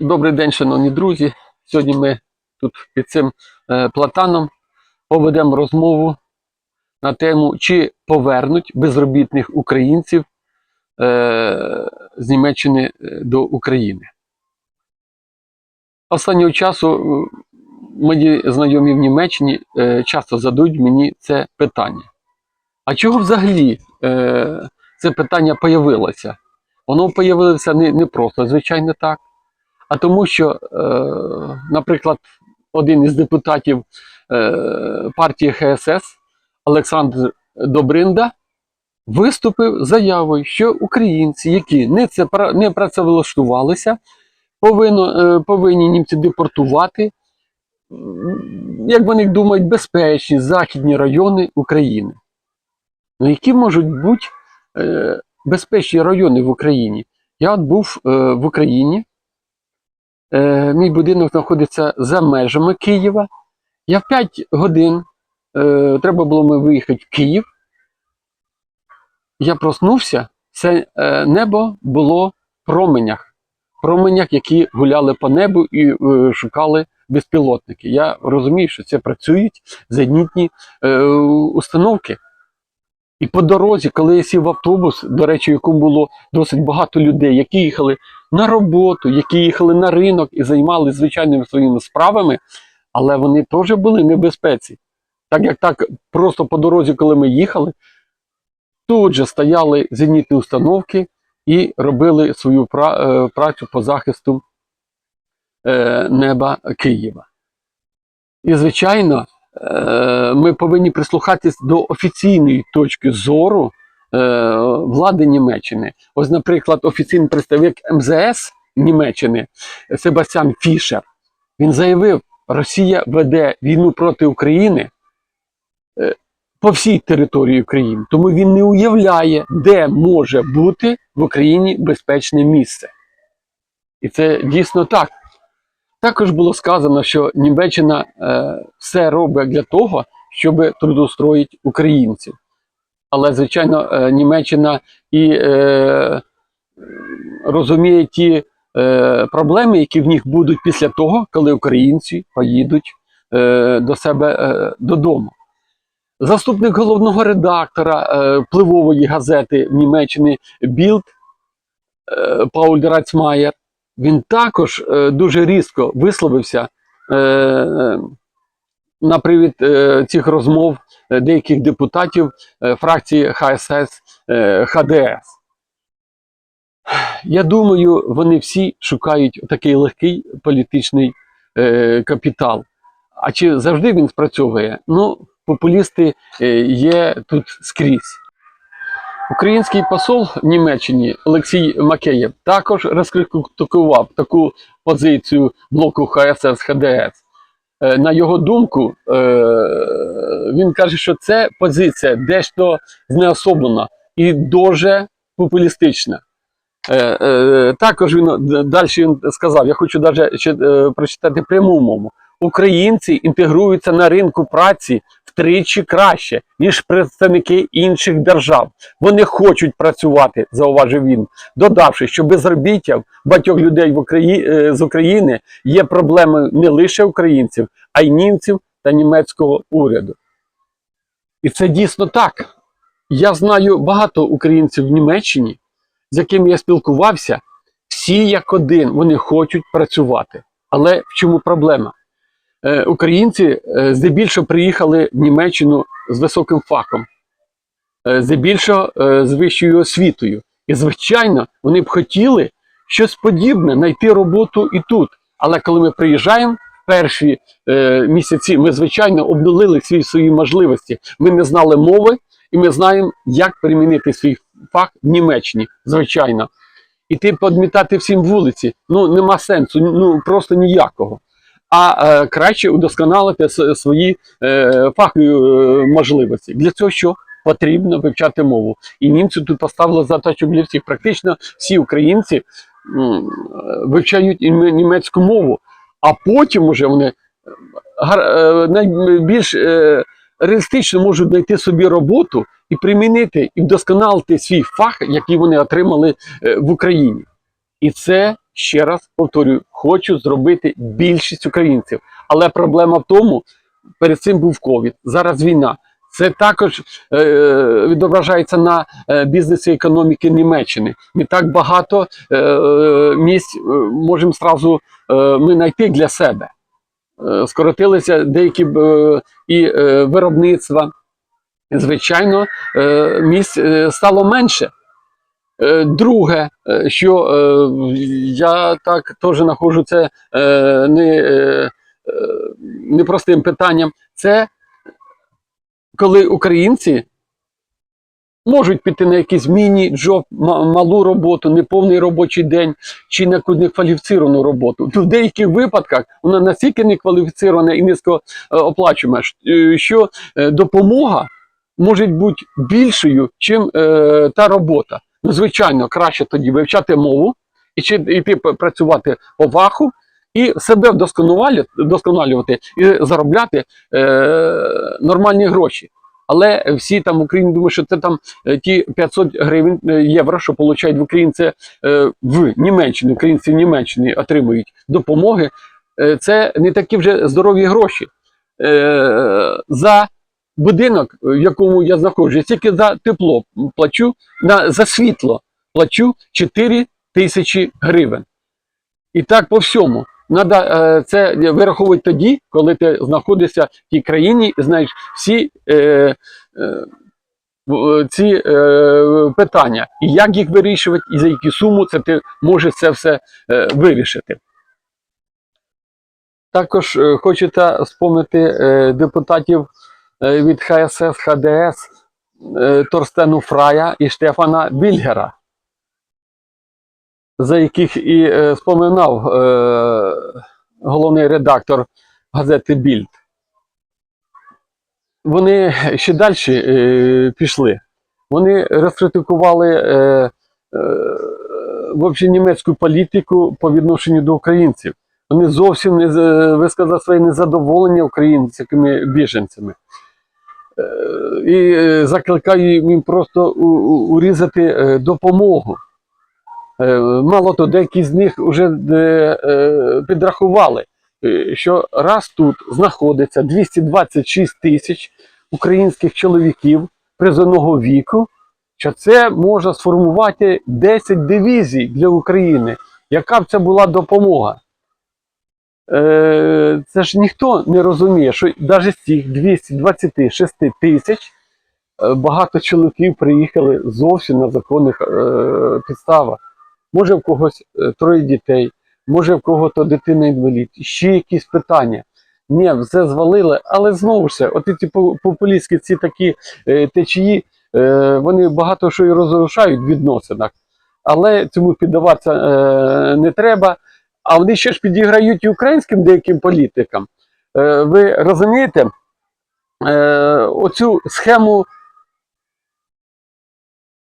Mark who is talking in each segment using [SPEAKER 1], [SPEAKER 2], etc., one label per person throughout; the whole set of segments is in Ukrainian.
[SPEAKER 1] Добрий день, шановні друзі. Сьогодні ми тут під цим е, платаном поведемо розмову на тему, чи повернуть безробітних українців е, з Німеччини е, до України. Останнього часу мої знайомі в Німеччині часто задають мені це питання. А чого взагалі це питання появилося? Воно появилося не, не просто, звичайно, так. А тому, що, е, наприклад, один із депутатів е, партії ХСС Олександр Добринда виступив заявою, що українці, які не, це, не працевлаштувалися, повинно, е, повинні німці депортувати, як вони думають, безпечні західні райони України. Ну, які можуть бути безпечні райони в Україні? Я от був в Україні. Е, мій будинок знаходиться за межами Києва. Я в 5 годин е, треба було мені виїхати в Київ. Я проснувся, це е, небо було в променях. Променях, які гуляли по небу і е, шукали безпілотники. Я розумію, що це працюють зенітні е, установки. І по дорозі, коли я сів в автобус, до речі, в якому було досить багато людей, які їхали на роботу, які їхали на ринок і займалися звичайними своїми справами, але вони теж були в небезпеці. Так як так, просто по дорозі, коли ми їхали, тут же стояли зенітні установки і робили свою пра- е, працю по захисту е, неба Києва. І, звичайно, е, ми повинні прислухатись до офіційної точки зору влади Німеччини. Ось, наприклад, офіційний представник МЗС Німеччини Себастьян Фішер він заявив, Росія веде війну проти України е, по всій території України, тому він не уявляє, де може бути в Україні безпечне місце. І це дійсно так. Також було сказано, що Німеччина е, все робить для того, щоб трудоустроїти українців. Але, звичайно, е, Німеччина і е, розуміє ті е, проблеми, які в них будуть після того, коли українці поїдуть до себе додому. Заступник головного редактора впливової газети в Німеччині Білд Пауль Рацмаєр, він також дуже різко висловився на привід е, цих розмов е, деяких депутатів е, фракції ХСС ХДС. Я думаю, вони всі шукають такий легкий політичний капітал. А чи завжди він спрацьовує? Ну, популісти є тут скрізь. Український посол в Німеччині Олексій Макеєв також розкритикував таку позицію блоку ХСС ХДС. Е, На його думку, е, він каже, що це позиція дещо знеособлена і дуже популістична. Е, Також він далі він сказав: я хочу навіть прочитати пряму мову. Українці інтегруються на ринку праці втричі краще, ніж представники інших держав. Вони хочуть працювати, зауважив він, додавши, що безробіття багатьох людей в Украї... е, з України є проблемою не лише українців, а й німців та німецького уряду. І це дійсно так. Я знаю багато українців в Німеччині, з якими я спілкувався, всі як один вони хочуть працювати. Але в чому проблема? Е, українці е, здебільшого приїхали в Німеччину з високим фахом, е, здебільшого з вищою освітою. І, звичайно, вони б хотіли щось подібне, знайти роботу і тут. Але коли ми приїжджаємо в перші місяці, ми, звичайно, обнулили всі свої можливості. Ми не знали мови, і ми знаємо, як примінити свій фах в Німеччині, звичайно. І ти підмітати всім вулиці, ну нема сенсу, ну просто ніякого. А е, краще удосконалити свої е, фахові е, можливості. Для цього що потрібно вивчати мову. І німці тут поставили задачу для всіх. Практично всі українці вивчають німецьку мову, а потім уже вони найбільш реалістично можуть знайти собі роботу і примінити і вдосконалити свій фах, який вони отримали в Україні. І це ще раз повторюю, хочу зробити більшість українців. Але проблема в тому, перед цим був ковід, зараз війна. Це також е, відображається на е, бізнесі економіки Німеччини. Не так багато е, е, місць е, можемо зразу е, ми знайти для себе. Е, скоротилися деякі е, і е, виробництва. Звичайно, е, місць е, стало менше. Е, Друге, е, що е, я так теж знаходжу це не, непростим питанням, це коли українці можуть піти на якийсь міні-джоб, малу роботу, неповний робочий день чи на якусь роботу. В деяких випадках вона настільки некваліфіцирована і низько оплачуєма, е, що допомога може бути більшою, ніж та робота. Ну, звичайно, краще тоді вивчати мову і йти працювати по фаху і себе вдосконалювати, і заробляти е, нормальні гроші. Але всі там в Україні думають, що це там е, ті 500 гривень е, євро, що получають в українці е, в Німеччині, українці в Німеччині отримують допомоги. Е, це не такі вже здорові гроші. За будинок, в якому я знаходжусь, тільки за тепло плачу, на, за світло плачу 4 тисячі гривень. І так по всьому. Надо е, це вираховувати тоді, коли ти знаходишся в тій країні знаєш всі е, е, ці е, питання, і як їх вирішувати, і за які суму це ти можеш це все е, вирішити. Також е, хочете спомнити е, депутатів е, від ХСС ХДС е, Торстену Фрая і Штефана Більгера, за яких і е, споминав е, головний редактор газети Більд. Вони ще далі е, пішли. Вони розкритикували е, е, в німецьку політику по відношенню до українців. Вони зовсім не висказали своє незадоволення українськими біженцями. Е, І е, закликаю їм просто урізати е, допомогу. Мало то, деякі з них вже підрахували, що раз тут знаходиться 226 тисяч українських чоловіків призовного віку, що це може сформувати 10 дивізій для України. Яка б це була допомога? Е, Це ж ніхто не розуміє, що навіть з цих 226 тисяч е, багато чоловіків приїхали зовсім на законних е, підставах. Може в когось троє дітей, може в кого-то дитина інвалід, ще якісь питання. Ні, все звалили, але знову ж от ці популістські ці такі течії, вони багато що і розрушають в відносинах, але цьому піддаватися не треба. А вони ще ж підіграють і українським деяким політикам. Е, ви розумієте, е, оцю схему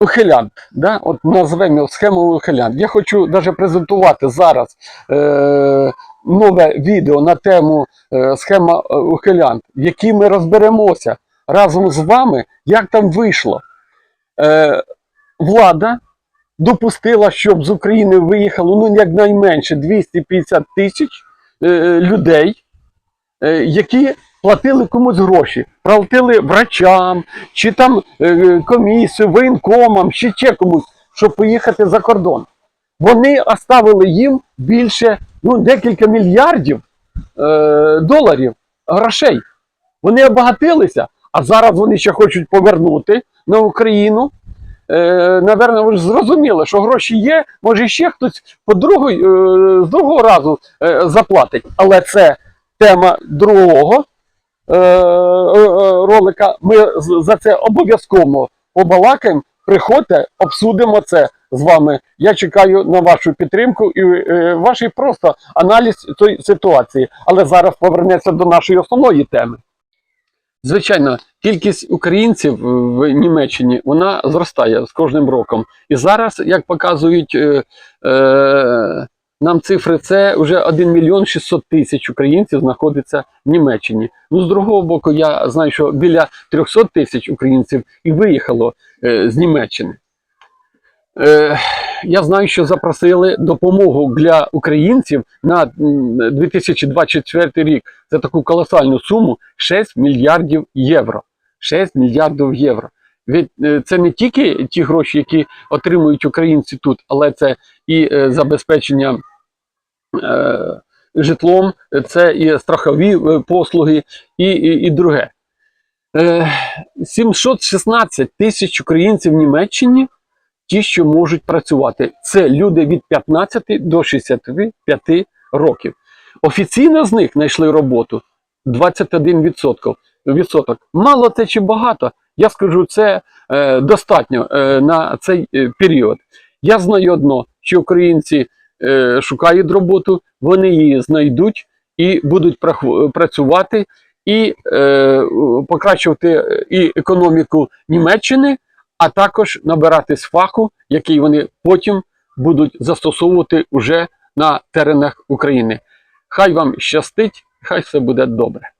[SPEAKER 1] ухилянт, да? от назвемо схему ухилянт. Я хочу навіть презентувати зараз е, нове відео на тему е, схема е, ухилянт, в якій ми розберемося разом з вами, як там вийшло. Е, влада допустила, щоб з України виїхало ну, якнайменше 250 тисяч е, людей, е, які платили комусь гроші, платили врачам, чи там е, комісію, воєнкомам, чи ще комусь, щоб поїхати за кордон. Вони оставили їм більше ну, декілька мільярдів е, доларів грошей. Вони обагатилися, а зараз вони ще хочуть повернути на Україну. Е, ви ж зрозуміли, що гроші є, може ще хтось по другої, е, з другого разу е, заплатить. Але це тема другого е, ролика. Ми за це обов'язково побалакаємо. Приходьте, обсудимо це з вами. Я чекаю на вашу підтримку і ваш просто аналіз цієї ситуації. Але зараз повернеться до нашої основної теми. Звичайно, кількість українців в Німеччині вона зростає з кожним роком. І зараз, як показують е, е, нам цифри, це вже 1 мільйон 600 тисяч українців знаходиться в Німеччині. Ну, з другого боку, я знаю, що біля 300 тисяч українців і виїхало е, з Німеччини. Е, я знаю, що запросили допомогу для українців на 2024 рік за таку колосальну суму 6 мільярдів євро. 6 мільярдів євро. Е, це не тільки ті гроші, які отримують українці тут, але це і е, забезпечення житлом, це і страхові послуги, і, і, і друге. Е, 716 тисяч українців в Німеччині, ті, що можуть працювати. Це люди від 15 до 65 років. Офіційно з них знайшли роботу 21%. Відсоток. Мало це чи багато? Я скажу, це е, достатньо е, на цей е, період. Я знаю одно, що українці е, шукають роботу, вони її знайдуть і будуть працювати і е, покращувати е, і економіку Німеччини, а також набиратись фаху, який вони потім будуть застосовувати уже на теренах України. Хай вам щастить, хай все буде добре.